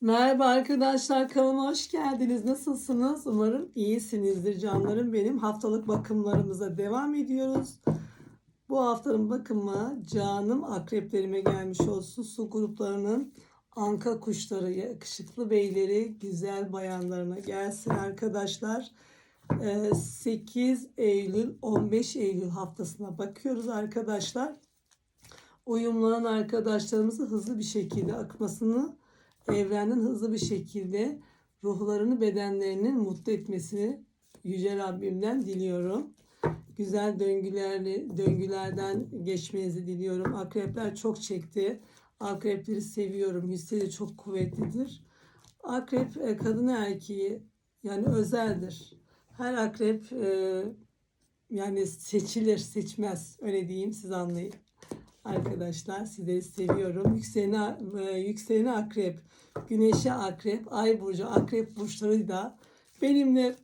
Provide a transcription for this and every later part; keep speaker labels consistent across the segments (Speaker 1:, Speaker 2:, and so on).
Speaker 1: Merhaba arkadaşlar kanalıma hoş geldiniz. Nasılsınız? Umarım iyisinizdir canlarım benim. Haftalık bakımlarımıza devam ediyoruz. Bu haftanın bakımı canım akreplerime gelmiş olsun. Su gruplarının anka kuşları, yakışıklı beyleri, güzel bayanlarına gelsin arkadaşlar. Ee, 8 Eylül 15 Eylül haftasına bakıyoruz arkadaşlar. Uyumlanan arkadaşlarımızı hızlı bir şekilde akmasını evrenden hızlı bir şekilde ruhlarını bedenlerinin mutlu etmesini Yüce Rabbimden diliyorum. Güzel döngülerli döngülerden geçmenizi diliyorum. Akrepler çok çekti. Akrepleri seviyorum. Hisleri çok kuvvetlidir. Akrep e, kadın erkeği yani özeldir. Her akrep e, yani seçilir, seçmez. Öyle diyeyim siz anlayın. Arkadaşlar sizleri seviyorum. Yükseleni, e, yükseleni akrep, güneşi akrep, ay burcu akrep burçları da benimle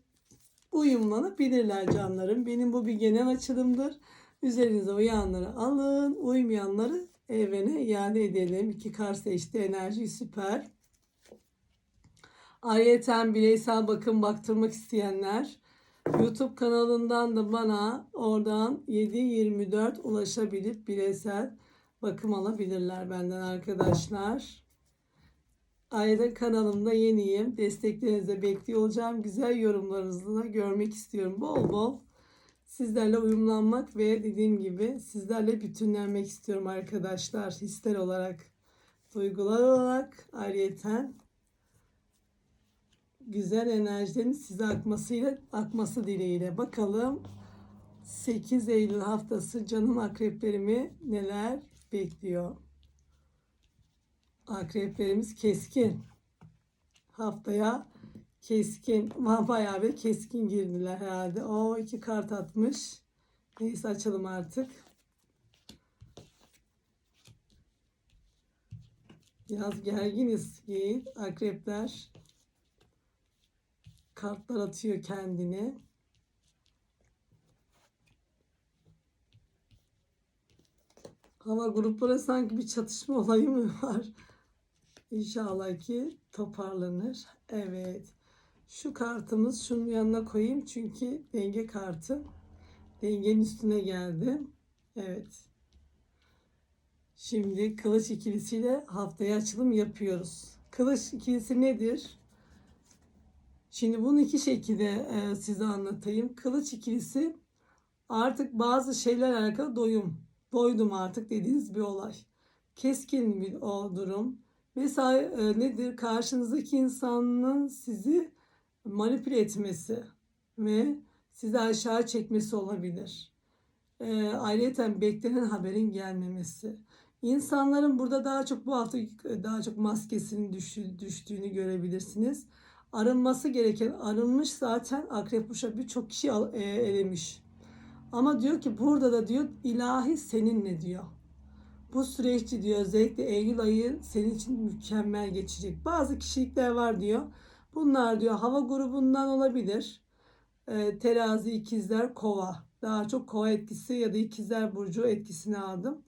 Speaker 1: uyumlanabilirler canlarım. Benim bu bir genel açılımdır. Üzerinize uyanları alın, uymayanları evrene iade edelim. İki kar seçti enerji süper. Ayrıca bireysel bakım baktırmak isteyenler YouTube kanalından da bana oradan 7-24 ulaşabilip bireysel bakım alabilirler benden arkadaşlar. Ayrıca kanalımda yeniyim. Desteklerinize bekliyor olacağım. Güzel yorumlarınızı da görmek istiyorum. Bol bol sizlerle uyumlanmak ve dediğim gibi sizlerle bütünlenmek istiyorum arkadaşlar. Hisler olarak, duygular olarak ayrıyeten güzel enerjilerin size akmasıyla akması dileğiyle bakalım 8 Eylül haftası canım akreplerimi neler bekliyor. Akreplerimiz keskin. Haftaya keskin, bayağı bir keskin girdiler herhalde. O iki kart atmış. Neyse açalım artık. Biraz gerginiz Yiğit. Akrepler kartlar atıyor kendini. Hava gruplara sanki bir çatışma olayı mı var? İnşallah ki toparlanır. Evet. Şu kartımız şunun yanına koyayım çünkü denge kartı. Dengenin üstüne geldi. Evet. Şimdi kılıç ikilisiyle haftaya açılım yapıyoruz. Kılıç ikilisi nedir? Şimdi bunu iki şekilde e, size anlatayım. Kılıç ikilisi artık bazı şeyler alakalı doyum. Doydum artık dediğiniz bir olay. Keskin bir o durum. Mesela e, nedir? Karşınızdaki insanın sizi manipüle etmesi ve sizi aşağı çekmesi olabilir. E, ayrıca beklenen haberin gelmemesi. İnsanların burada daha çok bu hafta daha çok maskesinin düştüğünü görebilirsiniz arınması gereken arınmış zaten akrep kuşa birçok kişi elemiş. Ama diyor ki burada da diyor ilahi seninle diyor. Bu süreçti diyor özellikle Eylül ayı senin için mükemmel geçecek. Bazı kişilikler var diyor. Bunlar diyor hava grubundan olabilir. E, terazi, ikizler, kova. Daha çok kova etkisi ya da ikizler burcu etkisini aldım.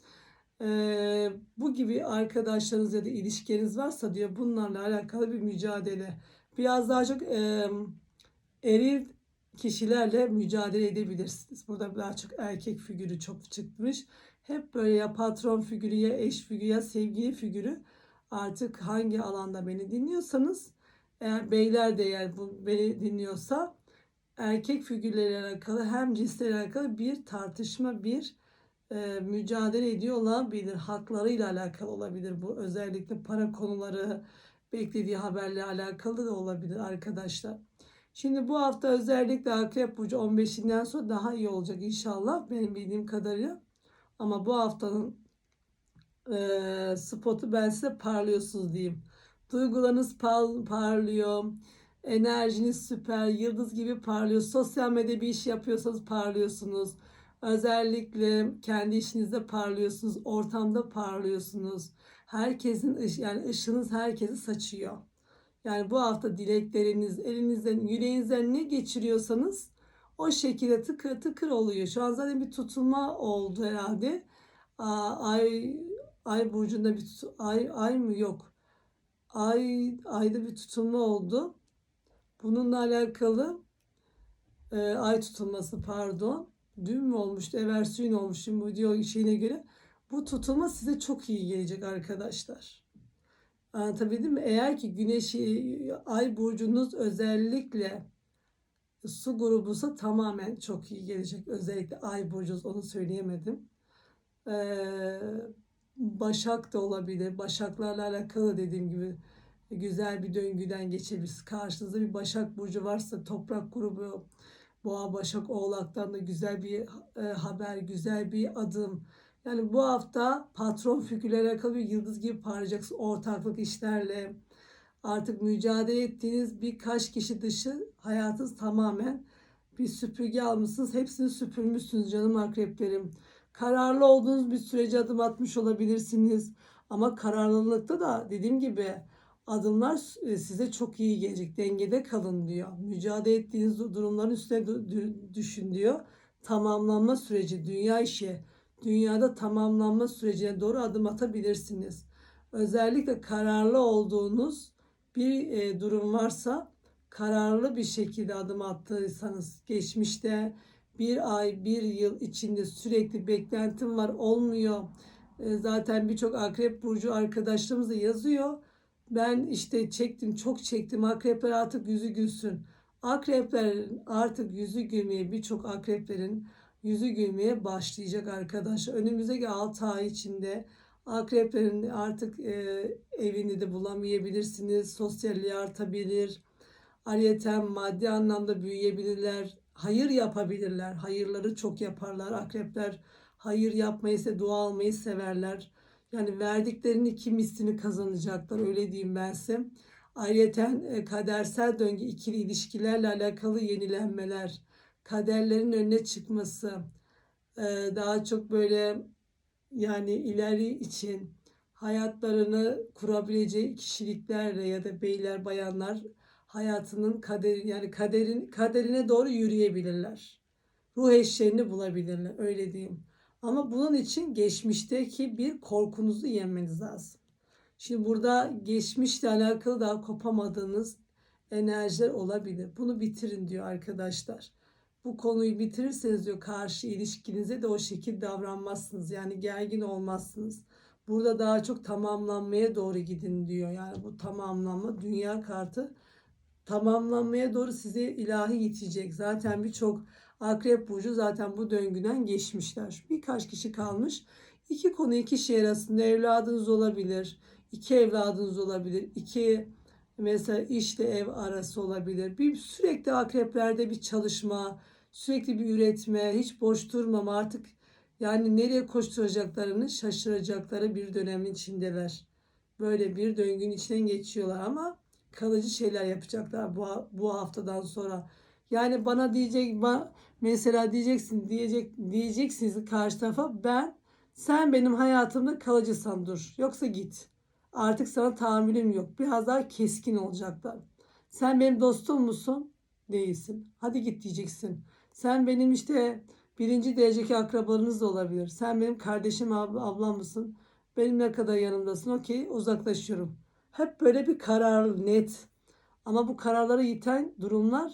Speaker 1: E, bu gibi arkadaşlarınız ya da ilişkileriniz varsa diyor bunlarla alakalı bir mücadele biraz daha çok e, eril kişilerle mücadele edebilirsiniz. Burada daha çok erkek figürü çok çıkmış. Hep böyle ya patron figürü ya eş figürü ya sevgili figürü artık hangi alanda beni dinliyorsanız eğer beyler de eğer bu beni dinliyorsa erkek figürleriyle alakalı hem cinslerle alakalı bir tartışma bir e, mücadele ediyor olabilir. Haklarıyla alakalı olabilir bu. Özellikle para konuları, beklediği haberle alakalı da olabilir arkadaşlar. Şimdi bu hafta özellikle Akrep Burcu 15'inden sonra daha iyi olacak inşallah benim bildiğim kadarıyla. Ama bu haftanın e, spotu ben size parlıyorsunuz diyeyim. Duygularınız par parlıyor. Enerjiniz süper. Yıldız gibi parlıyor. Sosyal medya bir iş yapıyorsanız parlıyorsunuz. Özellikle kendi işinizde parlıyorsunuz. Ortamda parlıyorsunuz. Herkesin yani ışınız herkesi saçıyor. Yani bu hafta dilekleriniz, elinizden, yüreğinizden ne geçiriyorsanız o şekilde tıkır tıkır oluyor. Şu an zaten bir tutulma oldu herhalde. Ay ay burcunda bir ay ay mı yok. ay ayda bir tutulma oldu. Bununla alakalı e, ay tutulması pardon. Dün mü olmuştu? Eversün olmuştu bu diyor şeyine göre. Bu tutulma size çok iyi gelecek arkadaşlar. Anlatabildim mi? Eğer ki güneş ay burcunuz özellikle su grubusa tamamen çok iyi gelecek. Özellikle ay burcunuz onu söyleyemedim. Ee, Başak da olabilir. Başaklarla alakalı dediğim gibi güzel bir döngüden geçebiliriz. Karşınızda bir Başak Burcu varsa toprak grubu Boğa Başak Oğlak'tan da güzel bir e, haber, güzel bir adım. Yani bu hafta patron figürlere alakalı yıldız gibi parlayacaksınız. Ortaklık işlerle artık mücadele ettiğiniz birkaç kişi dışı hayatınız tamamen bir süpürge almışsınız. Hepsini süpürmüşsünüz canım akreplerim. Kararlı olduğunuz bir sürece adım atmış olabilirsiniz. Ama kararlılıkta da dediğim gibi adımlar e, size çok iyi gelecek. Dengede kalın diyor. Mücadele ettiğiniz durumların üstüne düşün diyor. Tamamlanma süreci, dünya işi, dünyada tamamlanma sürecine doğru adım atabilirsiniz. Özellikle kararlı olduğunuz bir e, durum varsa kararlı bir şekilde adım attıysanız geçmişte bir ay, bir yıl içinde sürekli beklentim var olmuyor. E, zaten birçok akrep burcu arkadaşlarımız da yazıyor. Ben işte çektim, çok çektim. Akrepler artık yüzü gülsün. Akreplerin artık yüzü gülmeye, birçok akreplerin yüzü gülmeye başlayacak arkadaşlar. Önümüzdeki 6 ay içinde akreplerin artık e, evini de bulamayabilirsiniz. Sosyalliği artabilir. Ayrıca maddi anlamda büyüyebilirler hayır yapabilirler. Hayırları çok yaparlar. Akrepler hayır yapmayı ise dua almayı severler. Yani verdiklerinin iki mislini kazanacaklar. Öyle diyeyim ben size. Ayrıca e, kadersel döngü ikili ilişkilerle alakalı yenilenmeler, kaderlerin önüne çıkması, e, daha çok böyle yani ileri için hayatlarını kurabileceği kişiliklerle ya da beyler bayanlar hayatının kaderi yani kaderin kaderine doğru yürüyebilirler. Ruh eşlerini bulabilirler öyle diyeyim. Ama bunun için geçmişteki bir korkunuzu yenmeniz lazım. Şimdi burada geçmişle alakalı daha kopamadığınız enerjiler olabilir. Bunu bitirin diyor arkadaşlar. Bu konuyu bitirirseniz diyor karşı ilişkinize de o şekilde davranmazsınız. Yani gergin olmazsınız. Burada daha çok tamamlanmaya doğru gidin diyor. Yani bu tamamlanma dünya kartı tamamlanmaya doğru sizi ilahi itecek. Zaten birçok akrep burcu zaten bu döngüden geçmişler. Birkaç kişi kalmış. İki konu iki şey arasında evladınız olabilir. iki evladınız olabilir. iki mesela işte ev arası olabilir. Bir sürekli akreplerde bir çalışma, sürekli bir üretme, hiç boş durmama artık yani nereye koşturacaklarını şaşıracakları bir dönemin içindeler. Böyle bir döngünün içinden geçiyorlar ama kalıcı şeyler yapacaklar bu, bu haftadan sonra. Yani bana diyecek mesela diyeceksin diyecek diyeceksiniz karşı tarafa ben sen benim hayatımda kalıcısan dur yoksa git. Artık sana tahammülüm yok. Biraz daha keskin olacaklar. Sen benim dostum musun? Değilsin. Hadi git diyeceksin. Sen benim işte birinci dereceki akrabalarınız da olabilir. Sen benim kardeşim ab ablam mısın? Benim ne kadar yanımdasın? Okey uzaklaşıyorum. Hep böyle bir karar net. Ama bu kararları yiten durumlar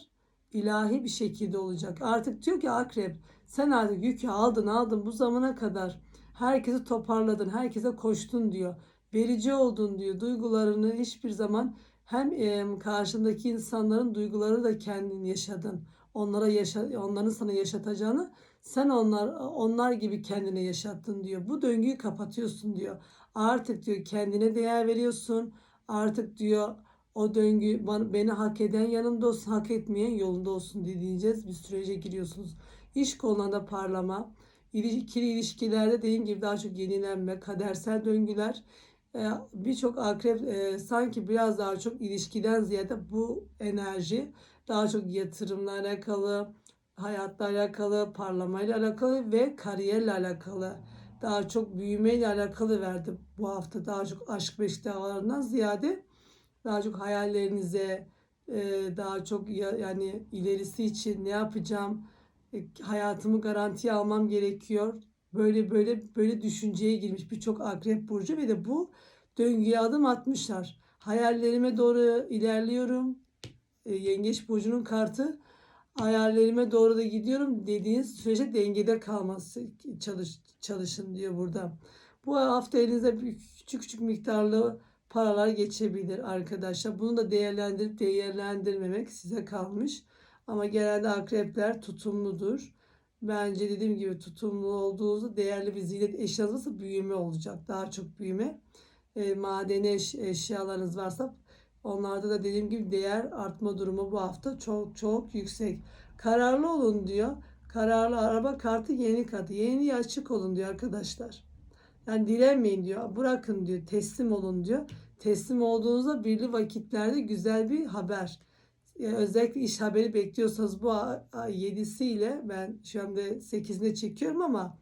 Speaker 1: ilahi bir şekilde olacak. Artık diyor ki akrep sen artık yükü aldın aldın bu zamana kadar. Herkesi toparladın, herkese koştun diyor. Verici oldun diyor. Duygularını hiçbir zaman hem karşındaki insanların duyguları da kendin yaşadın. Onlara yaşa, onların sana yaşatacağını sen onlar onlar gibi kendine yaşattın diyor. Bu döngüyü kapatıyorsun diyor. Artık diyor kendine değer veriyorsun Artık diyor o döngü beni hak eden yanımda olsun, hak etmeyen yolunda olsun diyeceğiz. Bir sürece giriyorsunuz. İş konularında parlama, ikili ilişkilerde dediğim gibi daha çok yenilenme, kadersel döngüler. Ee, birçok akrep e, sanki biraz daha çok ilişkiden ziyade bu enerji daha çok yatırımla alakalı, hayatla alakalı, parlamayla alakalı ve kariyerle alakalı daha çok büyümeyle alakalı verdi bu hafta. Daha çok aşk beşiktaşlarından ziyade daha çok hayallerinize, e, daha çok yani ilerisi için ne yapacağım, e, hayatımı garantiye almam gerekiyor. Böyle böyle böyle düşünceye girmiş birçok akrep burcu ve de bu döngüye adım atmışlar. Hayallerime doğru ilerliyorum. E, Yengeç burcunun kartı hayallerime doğru da gidiyorum dediğiniz sürece dengede kalması çalış, çalışın diyor burada. Bu hafta elinize küçük küçük miktarlı paralar geçebilir arkadaşlar. Bunu da değerlendirip değerlendirmemek size kalmış. Ama genelde akrepler tutumludur. Bence dediğim gibi tutumlu olduğunuzda değerli bir ziynet eşyanız büyüme olacak. Daha çok büyüme. E, madeni eş, eşyalarınız varsa onlarda da dediğim gibi değer artma durumu bu hafta çok çok yüksek. Kararlı olun diyor. Kararlı araba kartı yeni kartı. Yeni açık olun diyor arkadaşlar. Yani direnmeyin diyor. Bırakın diyor. Teslim olun diyor. Teslim olduğunuzda birli vakitlerde güzel bir haber. Yani özellikle iş haberi bekliyorsanız bu ay 7'siyle ben şu anda 8'inde çekiyorum ama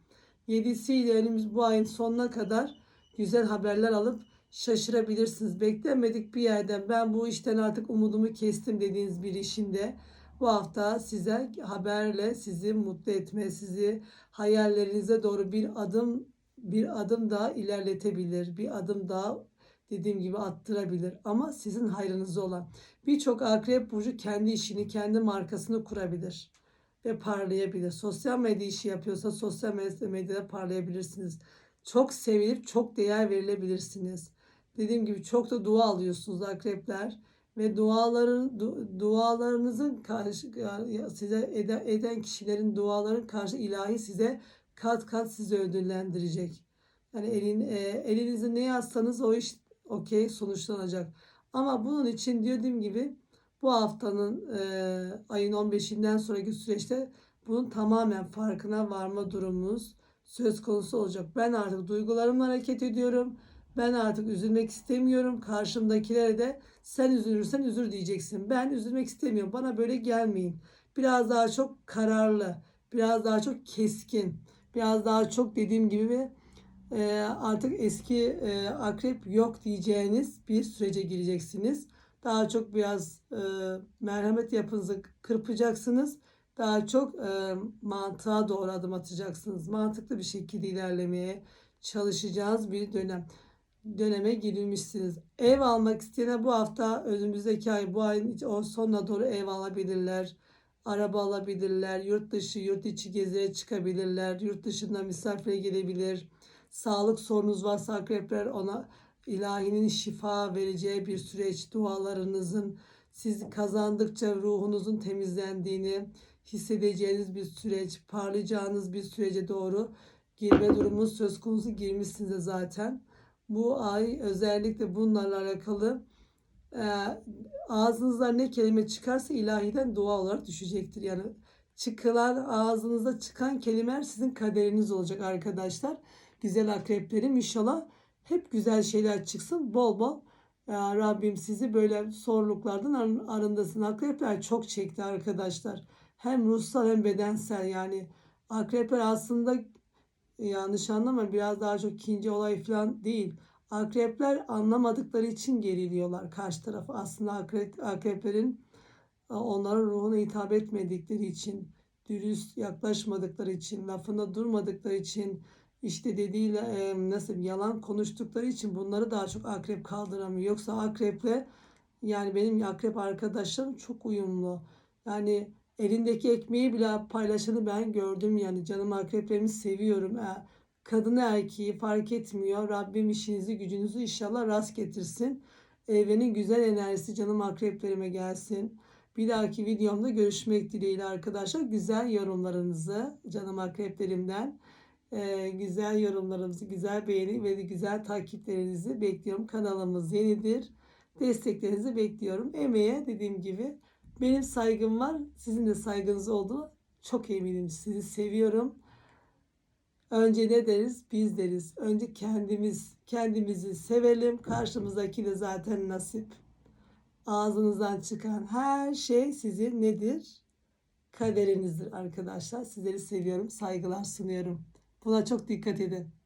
Speaker 1: 7'siyle önümüz bu ayın sonuna kadar güzel haberler alıp şaşırabilirsiniz. Beklemedik bir yerden ben bu işten artık umudumu kestim dediğiniz bir işinde bu hafta size haberle sizi mutlu etme, sizi hayallerinize doğru bir adım bir adım daha ilerletebilir. Bir adım daha dediğim gibi attırabilir ama sizin hayrınıza olan. Birçok akrep burcu kendi işini, kendi markasını kurabilir ve parlayabilir. Sosyal medya işi yapıyorsa sosyal medyada parlayabilirsiniz. Çok sevilip çok değer verilebilirsiniz. Dediğim gibi çok da dua alıyorsunuz akrepler ve duaların du, dualarınızın karşı size eden, eden kişilerin duaların karşı ilahi size kat kat sizi ödüllendirecek. Yani elin e, elinizi ne yazsanız o iş okey sonuçlanacak. Ama bunun için dediğim gibi bu haftanın e, ayın 15'inden sonraki süreçte bunun tamamen farkına varma durumumuz söz konusu olacak. Ben artık duygularımla hareket ediyorum. Ben artık üzülmek istemiyorum. Karşımdakilere de sen üzülürsen üzür diyeceksin. Ben üzülmek istemiyorum. Bana böyle gelmeyin. Biraz daha çok kararlı, biraz daha çok keskin, biraz daha çok dediğim gibi e, artık eski e, akrep yok diyeceğiniz bir sürece gireceksiniz. Daha çok biraz e, merhamet yapınızı kırpacaksınız. Daha çok e, mantığa doğru adım atacaksınız. Mantıklı bir şekilde ilerlemeye çalışacağınız bir dönem döneme girilmişsiniz. Ev almak isteyene bu hafta önümüzdeki ay bu ayın o sonuna doğru ev alabilirler. Araba alabilirler. Yurt dışı, yurt içi geziye çıkabilirler. Yurt dışında misafire gelebilir. Sağlık sorunuz varsa akrepler ona ilahinin şifa vereceği bir süreç. Dualarınızın siz kazandıkça ruhunuzun temizlendiğini hissedeceğiniz bir süreç. Parlayacağınız bir sürece doğru girme durumu söz konusu girmişsiniz zaten bu ay özellikle bunlarla alakalı e, ağzınızdan ne kelime çıkarsa ilahiden dua olarak düşecektir. Yani çıkılan ağzınıza çıkan kelimeler sizin kaderiniz olacak arkadaşlar. Güzel akreplerim inşallah hep güzel şeyler çıksın. Bol bol e, Rabbim sizi böyle zorluklardan arındasın. Akrepler çok çekti arkadaşlar. Hem ruhsal hem bedensel yani akrepler aslında yanlış anlama biraz daha çok ikinci olay falan değil. Akrepler anlamadıkları için geriliyorlar karşı tarafı. Aslında akrep, akreplerin e, onların ruhuna hitap etmedikleri için, dürüst yaklaşmadıkları için, lafında durmadıkları için, işte dediğiyle e, nasıl yalan konuştukları için bunları daha çok akrep kaldıramıyor. Yoksa akreple yani benim akrep arkadaşlarım çok uyumlu. Yani elindeki ekmeği bile paylaşanı ben gördüm yani canım akreplerimi seviyorum. Yani kadını erkeği fark etmiyor. Rabbim işinizi gücünüzü inşallah rast getirsin. Evrenin güzel enerjisi canım akreplerime gelsin. Bir dahaki videomda görüşmek dileğiyle arkadaşlar. Güzel yorumlarınızı canım akreplerimden e, güzel yorumlarınızı, güzel beğeni ve güzel takiplerinizi bekliyorum. Kanalımız yenidir. Desteklerinizi bekliyorum. Emeğe dediğim gibi benim saygım var. Sizin de saygınız oldu. Çok eminim. Sizi seviyorum. Önce ne deriz? Biz deriz. Önce kendimiz, kendimizi sevelim. Karşımızdaki de zaten nasip. Ağzınızdan çıkan her şey sizin nedir? Kaderinizdir arkadaşlar. Sizleri seviyorum. Saygılar sunuyorum. Buna çok dikkat edin.